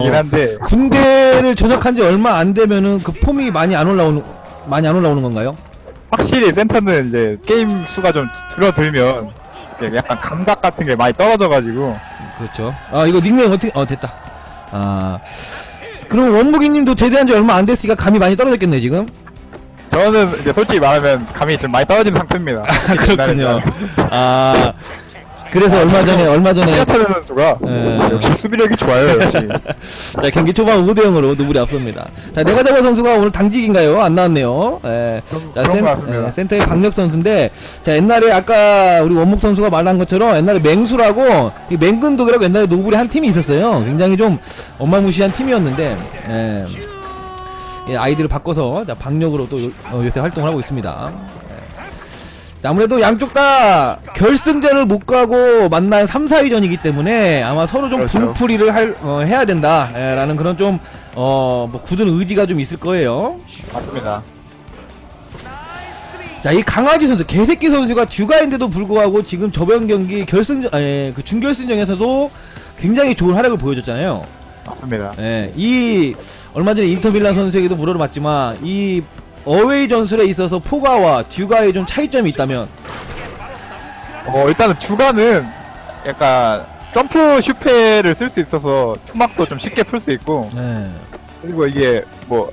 이긴 한데 군대를 전역한 지 얼마 안 되면은 그 폼이 많이 안 올라오는 많이 안 올라오는 건가요? 확실히 센터는 이제 게임 수가 좀 줄어들면 약간 감각 같은 게 많이 떨어져가지고 그렇죠. 아 이거 닉네임 어떻게 어 됐다. 아 그럼 원무기님도 제대한 지 얼마 안 됐으니까 감이 많이 떨어졌겠네 지금. 저는 이제 솔직히 말하면 감이 좀 많이 떨어진 상태입니다. 아, 그렇군요. 아 그래서 얼마 전에 얼마 전에 시야철 선수가 예. 역시 수비력이 좋아요. 역시 자 경기 초반 5대 0으로 누구리 앞섭니다. 자 내가잡아 선수가 오늘 당직인가요? 안 나왔네요. 예. 자 그런 센, 것 같습니다. 예, 센터의 강력 선수인데 자 옛날에 아까 우리 원목 선수가 말한 것처럼 옛날에 맹수라고 이 맹근독이라고 옛날에 노블이 한 팀이 있었어요. 굉장히 좀 어마무시한 팀이었는데 예. 예, 아이디를 바꿔서 자, 박력으로 또 요, 어, 요새 활동을 하고 있습니다. 예. 자, 아무래도 양쪽 다 결승전을 못 가고 만난 3, 4위전이기 때문에 아마 서로 좀 그렇죠. 분풀이를 할, 어, 해야 된다. 예, 라는 그런 좀, 어, 뭐 굳은 의지가 좀 있을 거예요. 맞습니다. 자, 이 강아지 선수, 개새끼 선수가 듀가인데도 불구하고 지금 저번 경기 결승전, 에, 그 준결승전에서도 굉장히 좋은 활약을 보여줬잖아요. 맞습니다. 예, 이 얼마 전에 인터밀란 선수에게도 물어봤지만 이 어웨이 전술에 있어서 포가와 듀가의 좀 차이점이 있다면 어 일단은 주가는 약간 점프 슈페를 쓸 수 있어서 투막도 좀 쉽게 풀 수 있고 예. 그리고 이게 뭐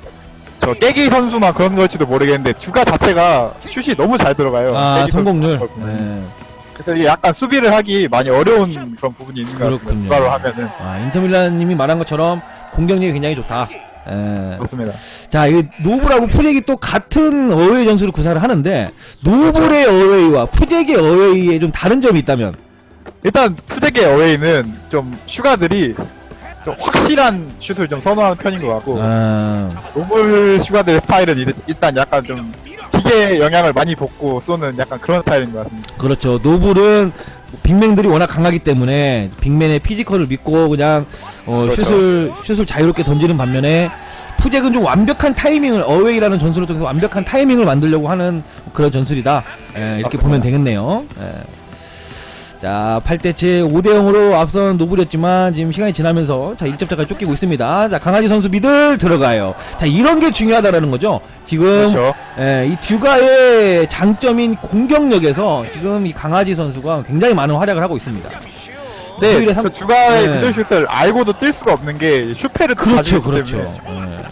저 깨기 선수만 그런 걸지도 모르겠는데 주가 자체가 슛이 너무 잘 들어가요. 아 깨기 성공률. 예. 그래서 이게 약간 수비를 하기 많이 어려운 그런 부분이 있는 것 같습니다. 그렇군요. 주가로 하면은 아 인터밀란님이 말한 것처럼 공격력이 굉장히 좋다 예. 그렇습니다. 자, 이 노블하고 푸잭이 또 같은 어웨이 전술을 구사를 하는데 노블의 어웨이와 푸잭의 어웨이에 좀 다른 점이 있다면 일단 푸잭의 어웨이는 좀 슈가들이 좀 확실한 슛을 좀 선호하는 편인 것 같고 아, 노블 슈가들의 스타일은 일- 일단 약간 좀 기계 영향을 많이 받고 쏘는 약간 그런 스타일인 것 같습니다. 그렇죠. 노블은 빅맨들이 워낙 강하기 때문에 빅맨의 피지컬을 믿고 그냥 어, 그렇죠. 슛을 슛을 자유롭게 던지는 반면에 푸잭은 좀 완벽한 타이밍을 어웨이라는 전술을 통해서 완벽한 타이밍을 만들려고 하는 그런 전술이다. 예, 이렇게. 보면 되겠네요. 예. 자, 8대째 5대 0으로 앞선 노블이었지만 지금 시간이 지나면서 자, 1점차까지 쫓기고 있습니다. 자, 강아지 선수 미들 들어가요. 자, 이런 게 중요하다라는 거죠. 지금 그렇죠. 예, 이 듀가의 장점인 공격력에서 지금 이 강아지 선수가 굉장히 많은 활약을 하고 있습니다. 네, 오히려 삼- 그 주가의 네. 미들 슛을 알고도 뛸 수가 없는 게 슈페를 또 그렇죠, 그렇죠. 예.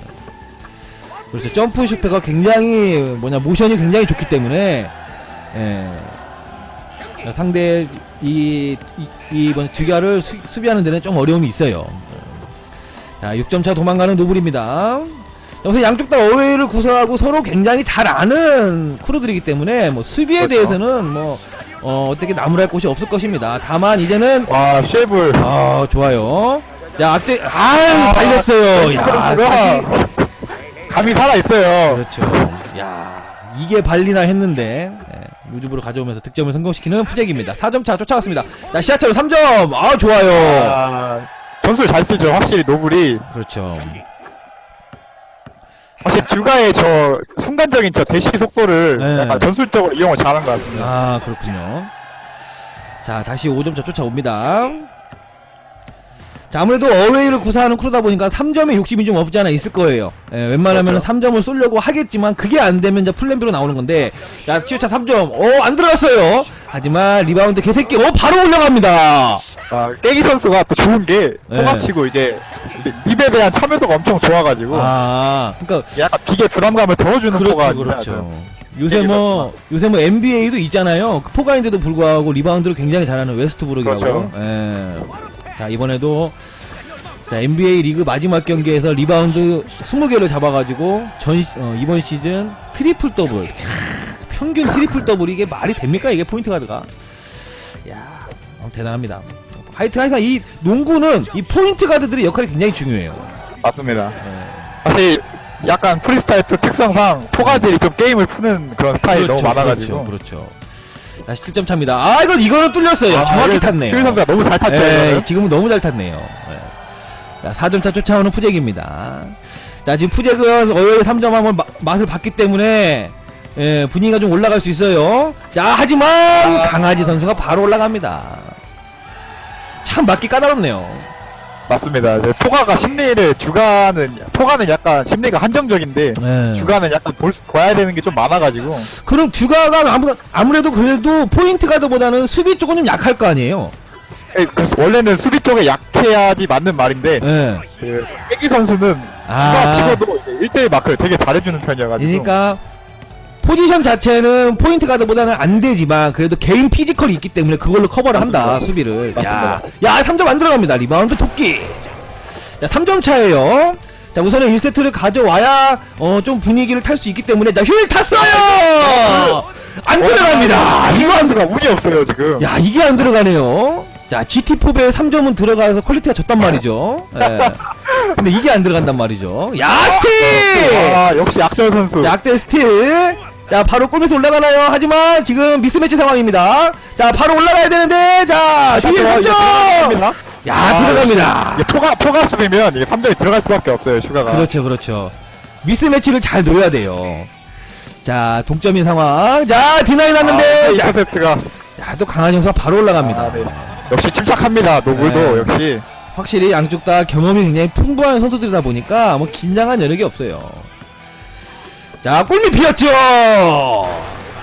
그렇죠. 점프 슈퍼가 굉장히 뭐냐 모션이 굉장히 좋기 때문에 예. 자, 상대 이, 이, 이번 듀가를 수, 수비하는 데는 좀 어려움이 있어요. 자, 6점 차 도망가는 노블입니다. 여기서 양쪽 다 어웨이를 구사하고 서로 굉장히 잘 아는 크루들이기 때문에 뭐 수비에 그렇죠. 대해서는 뭐 어, 어떻게 나무랄 곳이 없을 것입니다. 다만 이제는 와, 쉐이블. 아 좋아요. 자 앞뒤 아 발렸어요. 야 다시 감이 살아 있어요. 그렇죠. 야 이게 발리나 했는데 예, 우주부로 가져오면서 득점을 성공시키는 푸잭입니다. 4점 차 쫓아갔습니다. 자 시야차로 3점. 아 좋아요. 아, 전술 잘 쓰죠. 확실히 노블이. 그렇죠. 확실히 듀가의 저 순간적인 저 대시 속도를 네. 약간 전술적으로 이용을 잘한 것 같습니다. 아 그렇군요. 자 다시 5점 차 쫓아옵니다. 자 아무래도 어웨이를 구사하는 크루다 보니까 3점에 욕심이 좀 없지 않아 있을 거예요. 예, 웬만하면 그렇죠. 3점을 쏘려고 하겠지만 그게 안 되면 이제 플랜B로 나오는 건데 자 치유차 3점 어 안 들어갔어요. 하지만 리바운드 개새끼 어 바로 올라갑니다. 아, 깨기 선수가 또 좋은 게 네. 통합치고 이제 립에 대한 참여도가 엄청 좋아가지고 아 그러니까 약간 기계 불안감을 덜어주는 포가 그렇죠 그렇죠. 요새 뭐 요새 뭐 NBA도 있잖아요. 그 포가인데도 불구하고 리바운드를 굉장히 잘하는 웨스트브룩이라고. 그렇죠. 예. 자 이번에도 자 NBA 리그 마지막 경기에서 리바운드 20개를 잡아가지고 전 시- 어, 이번 시즌 트리플 더블. 캬, 평균 트리플 더블 이게 말이 됩니까 이게 포인트 가드가? 야 어, 대단합니다. 하여튼 항상 이 농구는 이 포인트 가드들의 역할이 굉장히 중요해요. 맞습니다. 예. 사실 약간 프리스타일 투 특성상 포가들이 좀 게임을 푸는 그런 스타일이 너무 많아가지고 그렇죠, 그렇죠. 다시 7점 차입니다. 아, 이거 이거는 뚫렸어요. 아, 정확히 이거 탔네요. 큐 선수가 너무 잘 탔죠. 예, 이거는. 지금은 너무 잘 탔네요. 예. 자, 4점 차 쫓아오는 푸잭입니다. 자, 지금 푸잭은 어여의 3점 한번 마- 맛을 봤기 때문에 예, 분위기가 좀 올라갈 수 있어요. 자, 하지만 아. 강아지 선수가 바로 올라갑니다. 참 맞기 까다롭네요. 맞습니다. 이제 포가가 심리를 주가는 포가는 약간 심리가 한정적인데 네. 주가는 약간 볼, 수- 봐야 되는 게 좀 많아가지고 그럼 주가가 아무, 아무래도 그래도 포인트 가드보다는 수비 쪽은 좀 약할 거 아니에요? 에, 그래서 원래는 수비 쪽에 약해야지 맞는 말인데 예. 그 깨기 선수는 아. 주가 치고도 이제 1대1 마크를 되게 잘해주는 편이어가지고 그러니까 포지션 자체는 포인트 가드보다는 안 되지만 그래도 개인 피지컬이 있기 때문에 그걸로 커버를 한다. 수비를 야. 야 3점 안 들어갑니다 리바운드 토끼 자 3점 차예요 자 우선은 1세트를 가져와야 어 좀 분위기를 탈 수 있기 때문에 자휠 탔어요 안 들어갑니다 이거 이거 안 선수가 운이 없어요 지금. 야 이게 안 들어가네요 자 GT4배 3점은 들어가서 퀄리티가 좋단 말이죠 예. 근데 이게 안 들어간단 말이죠 야 스틸 아 역시 약설 선수. 약대 스틸. 자, 바로 골에서 올라가나요? 하지만 지금 미스매치 상황입니다. 자, 바로 올라가야 되는데, 자, 아, 3점! 들어갑니다. 야, 아, 들어갑니다. 이게 포가 포가 수비면 이게 3점이 들어갈 수밖에 없어요 슈가가. 그렇죠, 그렇죠. 미스매치를 잘 노려야 돼요. 자, 동점인 상황. 자, 디나이 났는데, 아, 이 자, 컨셉트가 야, 또 강한 형사가 바로 올라갑니다. 아, 네. 역시 침착합니다 노블도 네. 역시. 확실히 양쪽 다 경험이 굉장히 풍부한 선수들이다 보니까 뭐 긴장한 여력이 없어요. 자, 골밑 비었죠!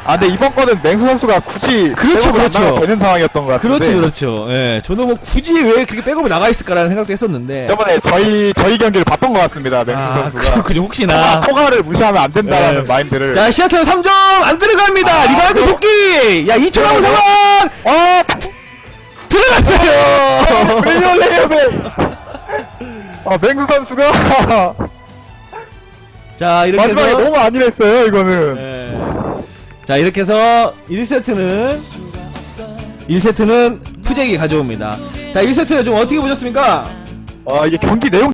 아 근데 이번 거는 맹수 선수가 굳이 그렇죠, 백업을 안 그렇죠. 나가도 되는 상황이었던 것 같은데. 그렇죠, 그렇죠. 예, 저도 뭐 굳이 왜 그렇게 백업이 나가 있을까라는 생각도 했었는데. 저번에 저희 저희 경기를 봤던 것 같습니다 맹수 아, 선수가. 그렇군요. 혹시나. 포가를 무시하면 안 된다라는 네. 마인드를. 자, 시아철 3점 안 들어갑니다. 아, 리바운드 네. 토끼. 야, 2초 남은 네. 상황 아, 들어갔어요. 브리올 레이업에. 아 맹수 선수가 자, 이렇게 마지막에 해서 너무 안일했어요 이거는. 예. 자, 이렇게 해서 1세트는 1세트는 푸잭이 가져옵니다. 자, 1세트 좀 어떻게 보셨습니까? 아 이게 경기 내용